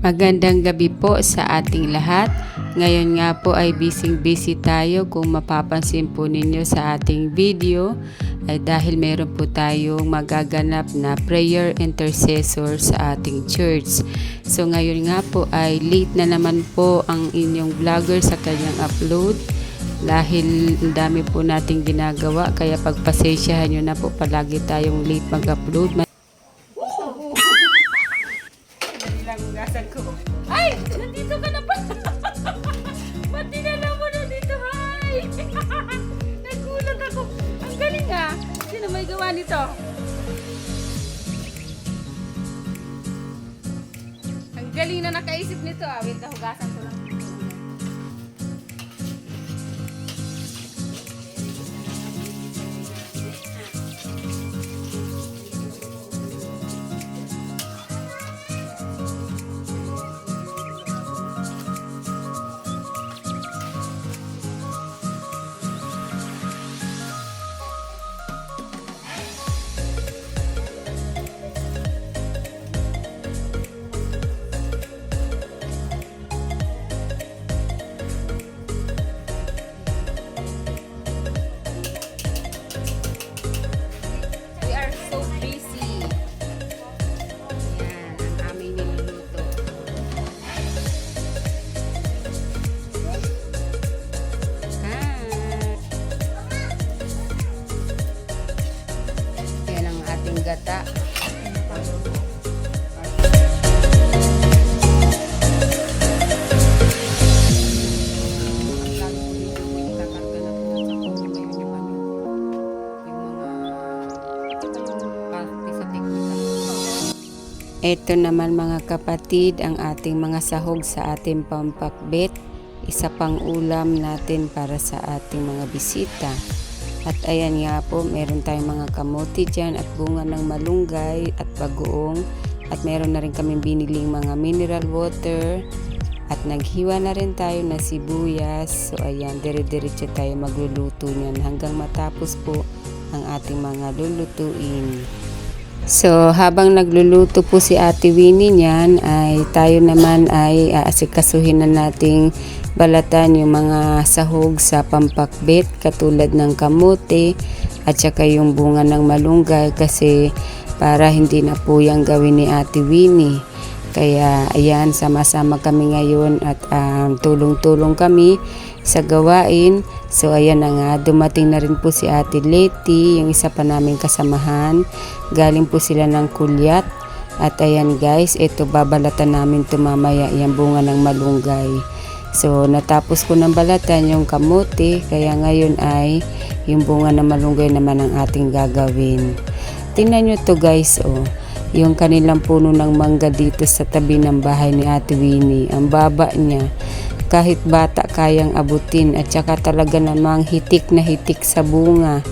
Magandang gabi po sa ating lahat. Ngayon nga po ay busy-busy tayo kung mapapansin po ninyo sa ating video ay dahil meron po tayong magaganap na prayer intercessor sa ating church. So ngayon nga po ay late na naman po ang inyong vlogger sa kanyang upload dahil dami po nating ginagawa kaya pagpasensyahan nyo na po palagi tayong late mag-upload. Nito? Ang galing na nakaisip nito ah. Wait, hugasan ko lang. Ito naman mga kapatid ang ating mga sahog sa ating pampakbet. Isa pang ulam natin para sa ating mga bisita. At ayan nga po, meron tayong mga kamote dyan at bunga ng malunggay at bagoong. At meron na rin kaming biniling mga mineral water. At naghiwa na rin tayo na sibuyas. So ayan, dire-diretso tayo magluluto niyan hanggang matapos po ang ating mga lulutuin. So, habang nagluluto po si Ate Winnie niyan, ay tayo naman ay aasikasuhin na nating balatan yung mga sahog sa pampakbet katulad ng kamote at saka yung bunga ng malunggay kasi para hindi na po yung gawin ni Ate Winnie. Kaya ayan, sama-sama kami ngayon at um, tulong-tulong kami sa gawain. So ayan na nga, dumating na rin po si Ate Leti, yung isa pa naming kasamahan. Galing po sila ng kulyat. At ayan guys, ito babalatan namin ito mamaya, yung bunga ng malunggay. So natapos ko ng balatan yung kamote, kaya ngayon ay yung bunga ng malunggay naman ang ating gagawin. Tingnan nyo to guys, oh yung kanilang puno ng mangga dito sa tabi ng bahay ni Ate Winnie. Ang baba niya, kahit bata kayang abutin at saka talaga namang hitik na hitik sa bunga.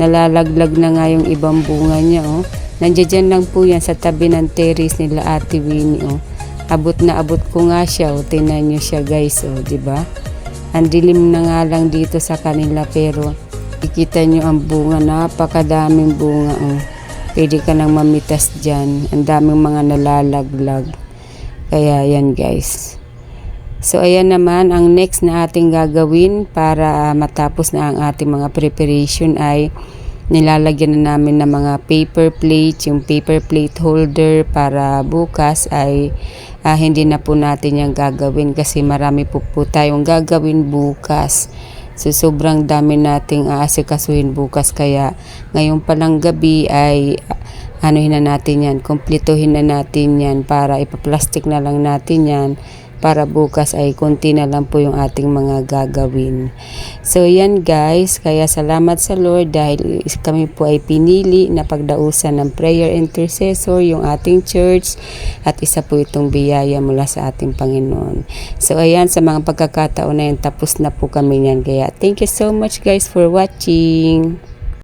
Nalalaglag na nga yung ibang bunga niya, oh. Nandiyan lang po yan sa tabi ng terrace nila Ate Winnie, oh. Abot na abot ko nga siya, oh. Tingnan nyo siya guys, oh, di ba? Ang dilim na nga lang dito sa kanila pero ikita nyo ang bunga, napakadaming bunga, oh. Pwede ka nang mamitas dyan. Ang daming mga nalalaglag. Kaya yan guys. So ayan naman, ang next na ating gagawin para ah, matapos na ang ating mga preparation ay nilalagyan na namin ng mga paper plate, yung paper plate holder para bukas ay ah, hindi na po natin yung gagawin kasi marami po po tayong gagawin bukas. So sobrang dami nating aasikasuhin bukas. Kaya ngayon palang gabi ay anuhin na natin yan, kumpletuhin na natin yan para ipaplastic na lang natin yan para bukas ay konti na lang po yung ating mga gagawin. So yan guys, kaya salamat sa Lord dahil kami po ay pinili na pagdausan ng prayer intercessor yung ating church at isa po itong biyaya mula sa ating Panginoon. So ayan, sa mga pagkakataon na yan, tapos na po kami yan. Kaya thank you so much guys for watching.